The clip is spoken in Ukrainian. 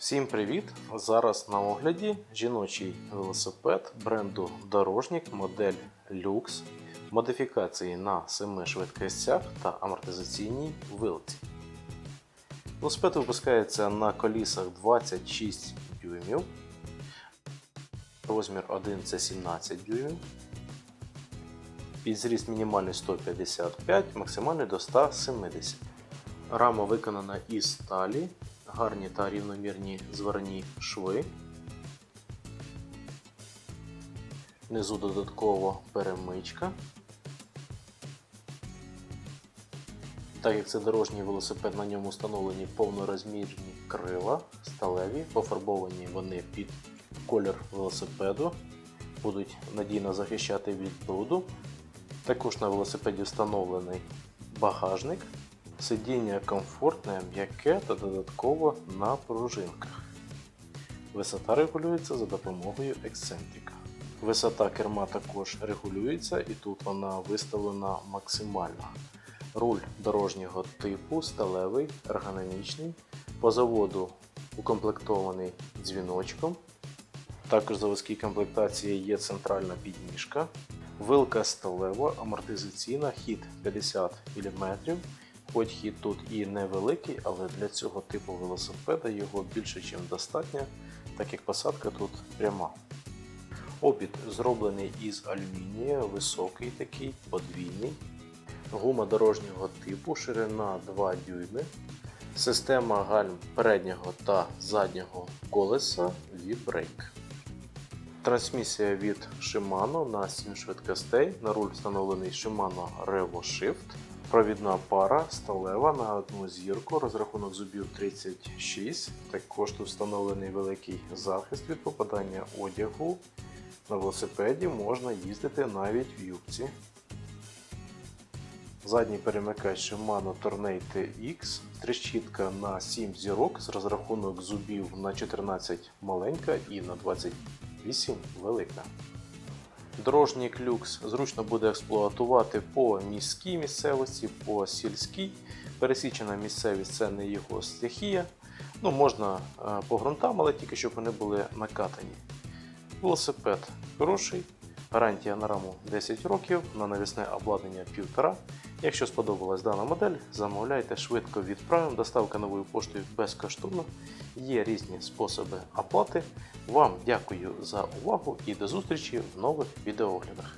Всім привіт! Зараз на огляді жіночий велосипед бренду Дорожник модель Lux модифікації на 7 швидкостях та амортизаційній вилці. Велосипед випускається на колісах 26 дюймів. Розмір 1 це 17 дюймів. Підзріст мінімальний 155, максимальний до 170. Рама виконана із сталі, гарні та рівномірні зварні шви. Внизу додатково перемичка. Так як це дорожній велосипед, на ньому встановлені повнорозмірні крила, сталеві, пофарбовані вони під колір велосипеду, будуть надійно захищати від бруду. Також на велосипеді встановлений багажник, сидіння комфортне, м'яке та додатково на пружинках. Висота регулюється за допомогою ексцентрика. Висота керма також регулюється і тут вона виставлена максимально. Руль дорожнього типу сталевий, ергономічний, по заводу укомплектований дзвіночком. Також заводській комплектації є центральна підніжка. Вилка сталева, амортизаційна, хід 50 мм. Хоч хід тут і невеликий, але для цього типу велосипеда його більше, ніж достатньо, так як посадка тут пряма. Обід зроблений із алюмінія, високий такий, подвійний. Гума дорожнього типу, ширина 2 дюйми. Система гальм переднього та заднього колеса V-Brake. Трансмісія від Shimano на 7 швидкостей. На руль встановлений Shimano Revo Shift. Провідна пара сталева на одну зірку, розрахунок зубів 36. Також тут встановлений великий захист від попадання одягу. На велосипеді можна їздити навіть в юбці. Задній перемикач Shimano Tornado TX, трещітка на 7 зірок з розрахунок зубів на 14 маленька і на 28 велика. Дорожній клюкс зручно буде експлуатувати по міській місцевості, по сільській. Пересічена місцевість це не його стихія. Ну, можна е, по ґрунтам, але тільки щоб вони були накатані. Велосипед хороший, гарантія на раму 10 років, на навісне обладнання 1,5. Якщо сподобалась дана модель, замовляйте швидко відправимо. Доставка новою поштою безкоштовно. Є різні способи оплати. Вам дякую за увагу і до зустрічі в нових відеооглядах.